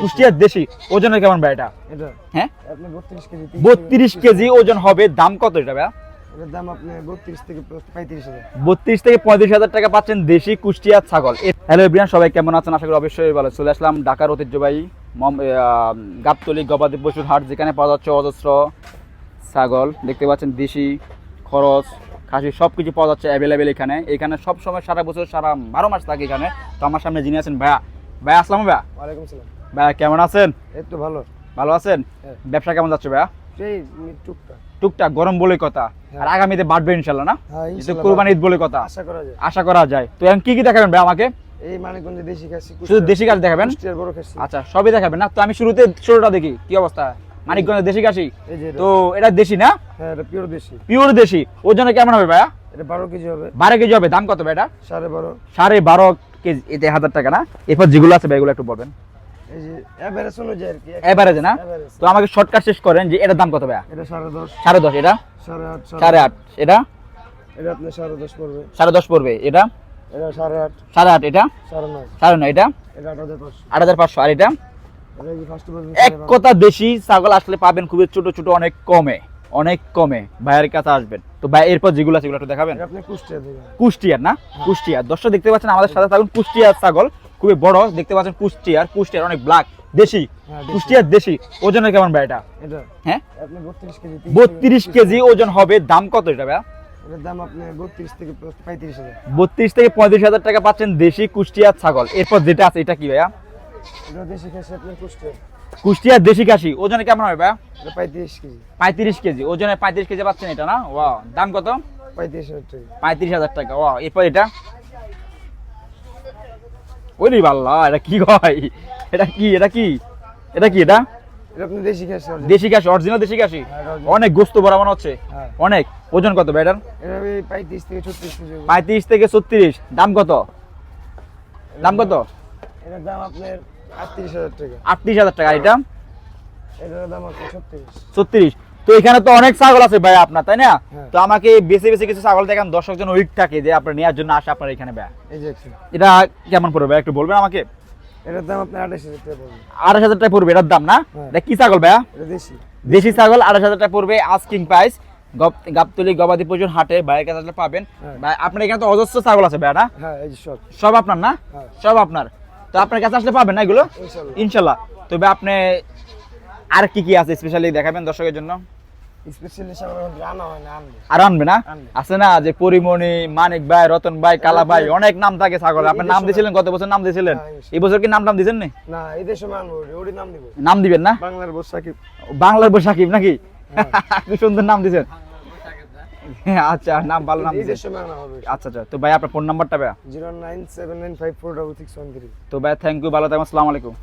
কুষ্টিয়ার দেশি ওজনের কেমন ভাই এটা? হ্যাঁ? বত্রিশ কেজি ওজন হবে দাম কত এটা দাম আপনি বত্রিশ থেকে পঁয়ত্রিশ হাজার। বত্রিশ থেকে পঁয়ত্রিশ হাজার টাকা পাচ্ছেন দেশি কুষ্টিয়া ছাগল। হ্যালো এভরিয়ান সবাই কেমন আছেন? আশা করি অবশ্যই ভালো। চলে আসলাম ঢাকার ঐতিহ্যবাহী গাবতলী গবাদি পশুর হাট যেখানে পাওয়া যাচ্ছে অজস্র ছাগল। দেখতে পাচ্ছেন দেশি খরচ খাসি সব কিছু পাওয়া যাচ্ছে অ্যাভেলেবেল এখানে। এখানে সব সময় সারা বছর সারা বারো মাস থাকে এখানে। তো আমার সামনে যিনি আছেন ভাইয়া। ভাইয়া আসলাম ভাইয়া। ওয়ালাইকুম সালাম ভাইয়া কেমন আছেন? এই তো ভালো। ভালো আছেন? হ্যাঁ। ব্যবসা কেমন যাচ্ছে ভাইয়া? সেই টুকটাক। টুকটাক গরম বলে কথা। হ্যাঁ। আর আগামীতে বাড়বে ইনশাল্লাহ না? হ্যাঁ কোরবানি ঈদ বলে কথা। আশা করা যায়। আশা করা যায়। তো এখন কি কি দেখাবেন ভাই আমাকে? এই মানিকগঞ্জে দেশি খাসি শুধু দেশি গাছ দেখাবেন? বড় খাসি। আচ্ছা সবই দেখাবেন না? তো আমি শুরুতে ছোটটা দেখি কি অবস্থা? মানিকগঞ্জের দেশি এটা। তো এটা দেশি না? হ্যাঁ এটা পিওর দেশি। পিওর দেশি। ওজনে কেমন হবে ভাইয়া? এটা বারো কেজি হবে। বারো কেজি হবে দাম কত ভাই এটা? সাড়ে বারো। সাড়ে বারো কেজি এতে হাজার টাকা না? এরপর যেগুলো আছে ভাই এগুলো একটু বলবেন। অ্যাভারেজ অনুযায়ী আর কি এভারেজে না? তো আমাকে শর্টকাট শেষ করেন যে এটার দাম কত এটা সাড়ে দশ। সাড়ে দশ এটা? সাড়ে আট সাড়ে আট এটা? এটা সাড়ে দশ পড়বে। সাড়ে দশ পড়বে এটা? এটা সাড়ে আট। সাড়ে আট এটা? সাড়ে নয়। সাড়ে নয় এটা? এটা আট হাজার পাঁচশো। আট হাজার পাঁচশো আর এটা? এক কথা দেশি ছাগল আসলে পাবেন খুবই ছোট ছোট অনেক কমে অনেক কমে ভাইয়ের কাছে আসবেন। তো ভাই এরপর যেগুলো আছে সেগুলো একটু দেখাবেন। আপনি কুষ্টিয়ার না? কুষ্টিয়ার। দর্শক দেখতে পাচ্ছেন আমাদের সাথে থাকুন কুষ্টিয়ার ছাগল। খুবই বড় দেখতে পাচ্ছেন কুষ্টিয়ার কুষ্টিয়ার অনেক ব্ল্যাক দেশি হ্যাঁ। কুষ্টিয়ার দেশি ওজনের কেমন ভাই এটা? হ্যাঁ? বত্রিশ কেজি ওজন হবে দাম কত এটা বত্রিশ থেকে পঁয়ত্রিশ হাজার। টাকা পাচ্ছেন দেশি কুষ্টিয়ার ছাগল। এরপর যেটা আছে এটা কি ভাইয়া? কুষ্টিয়ার দেশি কাশি ওজনে কেমন হবে ভাইয়া? পঁয়ত্রিশ কেজি। পঁয়ত্রিশ কেজি ওজনে পঁয়ত্রিশ কেজি পাচ্ছেন এটা না? ওয়া দাম কত? পঁয়ত্রিশ হাজার টাকা। পঁয়ত্রিশ হাজার টাকা ওয়া এরপর এটা? ওরে বাল্লা এটা কি হয় এটা কি এটা কি? এটা কি এটা? দেশি কাশি অরিজিনাল। দেশি কাশি হ্যাঁ। অনেক গোস্ত বড় মনে হচ্ছে। হ্যাঁ। অনেক। ওজন কত এটার? পঁয়ত্রিশ থেকে ছত্রিশ পঁয়ত্রিশ থেকে ছত্রিশ। দাম কত? দাম কত? এটার দাম আপনার আটত্রিশ হাজার টাকা। আটত্রিশ হাজার টাকা এটা? এটার দাম ছত্রিশ। ছত্রিশ। তো এখানে তো অনেক ছাগল আছে ভাই আপনার তাই না? হ্যাঁ। তো আমাকে বেশি বেশি কিছু ছাগল দেখেন দর্শক জন উইক থাকে যে আপনার নেওয়ার জন্য আসে আপনার এখানে ভাই। এটা কেমন পড়বে একটু বলবেন আমাকে? এটার দাম আপনার আঠাশ হাজার টাকা পড়বে। আঠাশ হাজার টাকা পড়বে এটার দাম না? হ্যাঁ। এটা কি ছাগল ভাইয়া? দেশি। দেশি ছাগল আঠাশ হাজার টাকা পড়বে আস্কিং প্রাইস গাবতলি গবাদি পশুর হাটে ভাইয়ের কাছে পাবেন। হ্যাঁ। ভাই আপনার এখানে তো অজস্র ছাগল আছে ভাই না? সব। আপনার না? সব আপনার। তো আপনার কাছে আসলে পাবেন না এগুলো? ইনশাল্লাহ। তবে আপনি আর কি কি আছে স্পেশালি দেখাবেন দর্শকের জন্য? আর আনবে না? আছে না যে পরিমণি মানিক ভাই রতন ভাই কালা ভাই অনেক নাম থাকে ছাগল নাম দিয়েছিলেন বছর নাম দিয়েছিলেন এই বছর কি নাম টাম দিয়েছেন না নাম দিব। নাম দিবেন না? বাংলার বস সাকিব। বাংলার বই সাকিব নাকি? হ্যাঁ। সুন্দর নাম দিয়েছেন আচ্ছা নাম ভালো নাম আচ্ছা আচ্ছা তো ভাই আপনার ফোন নাম্বারটা ভাই zero nine seven nine five four double six one three. তো ভাই থ্যাংক ইউ ভালো আসসালামু আলাইকুম।